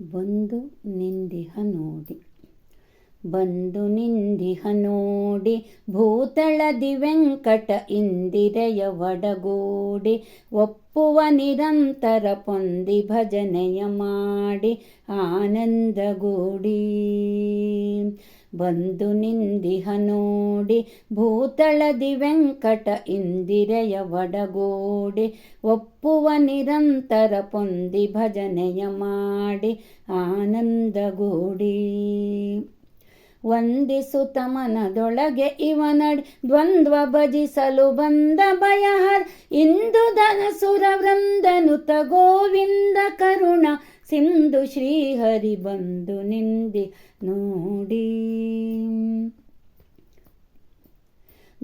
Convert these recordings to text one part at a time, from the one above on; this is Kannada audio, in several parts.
ಬಂದು ನಿಂದಿಹ ನೋಡಿ. ಬಂದು ನಿಂದಿಹ ನೋಡಿ. ಭೂತಳದಿ ವೆಂಕಟ ಇಂದಿರೆಯ ಒಡಗೂಡಿ. ಒಪ್ಪುವ ನಿರಂತರ ಪೊಂದಿ ಭಜನೆಯ ಮಾಡಿ. ಆನಂದಗೂಡಿ. ಬಂದು ನಿಂದಿಹ ನೋಡಿ, ಭೂತಳದಿ ವೆಂಕಟ ಇಂದಿರೆಯ ವಡಗೋಡಿ, ಒಪ್ಪುವ ನಿರಂತರ ಪೊಂದಿ ಭಜನೆಯ ಮಾಡಿ ಆನಂದಗೂಡಿ. ವಂದಿಸುತ ಮನದೊಳಗೆ ಇವನಡಿ, ದ್ವಂದ್ವ ಭಜಿಸಲು ಬಂದ ಭಯಹರ್ ಇಂದು ಧನಸುರ ವೃಂದನುತ ಗೋವಿಂದ ಕರುಣ, ಸಿಂಧು ಶ್ರೀಹರಿ ಬಂದು ನಿಂದಿ ನೋಡಿ.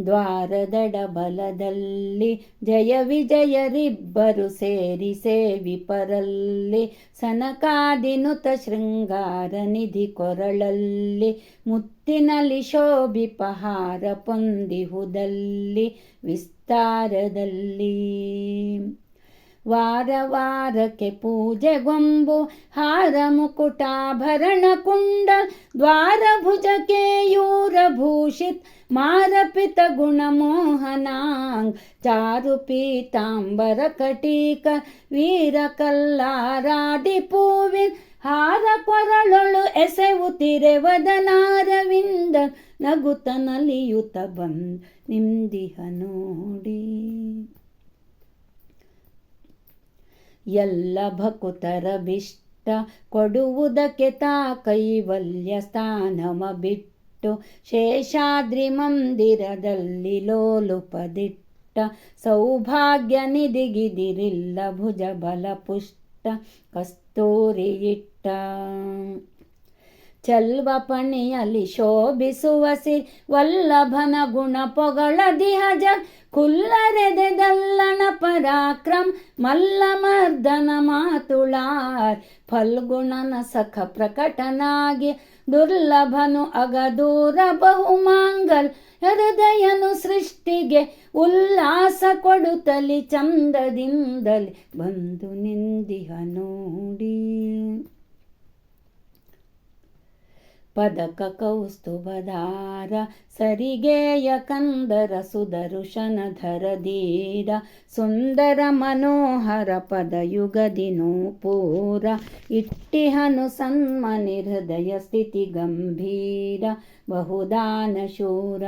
ದ್ವಾರದಡ ಬಲದಲ್ಲಿ ಜಯ ವಿಜಯರಿಬ್ಬರು ಸೇರಿ ಸೇವಿಪರಲ್ಲಿ ಸನಕಾದಿನುತ ಶೃಂಗಾರ ನಿಧಿ ಕೊರಳಲ್ಲಿ ಮುತ್ತಿನಲ್ಲಿ ಶೋಭಿಪಹಾರ ಪೊಂದಿಹುದಲ್ಲಿ ವಿಸ್ತಾರದಲ್ಲಿ. ವಾರ ವಾರಕ್ಕೆ ಪೂಜೆಗೊಂಬು ಹಾರ ಮುಕುಟಾಭರಣ ಕುಂಡ ದ್ವಾರ ಭುಜ ಕೇಯೂರ ಭೂಷಿತ್, ಮಾರಪಿತ ಗುಣಮೋಹನಾಂಗ್ ಚಾರು ಪೀತಾಂಬರ ಕಟೀಕ, ವೀರ ಕಲ್ಲಾರಾಡಿ ಪೂವಿನ್ ಹಾರ ಕೊರಳೊಳು ಎಸೆವುತ್ತಿರೆ ವದನಾರವಿಂದ ನಗುತ ನಲಿಯುತ ಬಂದ್ ನಿಮ್ದಿಹ ನೋಡಿ. ಎಲ್ಲ ಭಕುತರ ಬಿಷ್ಟ ಕೊಡುವುದಕ್ಕೆ ತಾ ಕೈವಲ್ಯ ಸ್ಥಾನಮ ಬಿಟ್ಟು ಶೇಷಾದ್ರಿ ಮಂದಿರದಲ್ಲಿ ಲೋಲುಪದಿಟ್ಟ ಸೌಭಾಗ್ಯ ನಿಧಿಗಿದಿರಿಲ್ಲ ಭುಜ ಬಲ ಪುಷ್ಟ ಕಸ್ತೂರಿ ಇಟ್ಟ ಚಲ್ವ ಪಣಿಯಲ್ಲಿ ಶೋಭಿಸುವ ಸಿ ವಲ್ಲಭನ ಗುಣ ಪೊಗಳ ದಿಹಜ ಕುಲ್ಲರೆದೆದಲ್ಲಣ ಪರಾಕ್ರಮ್ ಮಲ್ಲ ಮರ್ದನ ಮಾತುಳಾರ್ ಫಲ್ಗುಣನ ಸಖ ಪ್ರಕಟನಾಗಿ ದುರ್ಲಭನು ಅಗದೂರ ಬಹುಮಾಂಗಲ್ ಹೃದಯನು ಸೃಷ್ಟಿಗೆ ಉಲ್ಲಾಸ ಕೊಡುತ್ತಲಿ ಚಂದದಿಂದಲಿ ಬಂದು ನಿಂದಿಹ ನೋಡಿ. ಪದಕ ಕೌಸ್ತುಭಧಾರ ಸರಿಗೆಯ ಕಂದರ ಸುದರುಶನಧರ ಧೀರ ಸುಂದರ ಮನೋಹರ ಪದಯುಗದಿ ನೂಪೂರ, ಇಟ್ಟಿಹನು ಸನ್ಮನಿ ಹೃದಯ ಸ್ಥಿತಿ ಗಂಭೀರ, ಬಹುದಾನ ಶೂರ.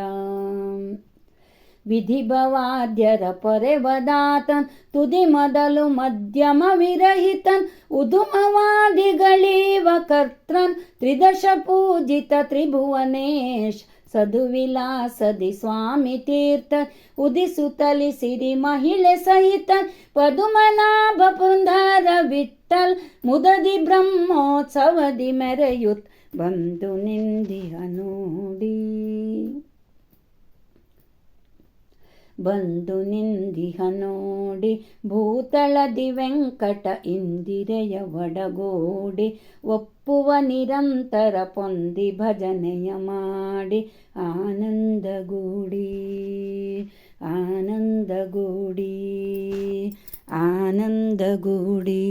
ವಿಧಿಭವಾದ್ಯರ ಪೊರೆವದಾತನ್ ತುದಿ ಮೊದಲು ಮಧ್ಯಮ ವಿರಹಿತನ್ ಉದುಮವಾದಿಗಳೀವ ಕರ್ತ್ರನ್ ತ್ರಿದಶ ಪೂಜಿತ ತ್ರಿಭುವನೇಶ್ ಸದುವಿಲಾಸದಿ ಸ್ವಾಮಿ ತೀರ್ಥ ಉದಿಸುತ್ತಲಿ ಸಿರಿ ಮಹಿಳೆ ಸಹಿತ ಪದುಮನಾಭ ಪುಂದರ ವಿಠಲ್ ಮುದದಿ ಬ್ರಹ್ಮೋತ್ಸವದಿ ಮೆರೆಯುತ್ ಬಂದು ನಿಂದಿಹ ನೋಡಿ ಬಂದು ನಿಂದಿಹ ನೋಡಿ ಭೂತಳದಿ ವೆಂಕಟ ಇಂದಿರೆಯ ಒಡಗೋಡಿ ಒಪ್ಪುವ ನಿರಂತರ ಪೊಂದಿ ಭಜನೆಯ ಮಾಡಿ ಆನಂದಗೂಡಿ ಆನಂದಗೂಡಿ ಆನಂದಗೂಡಿ.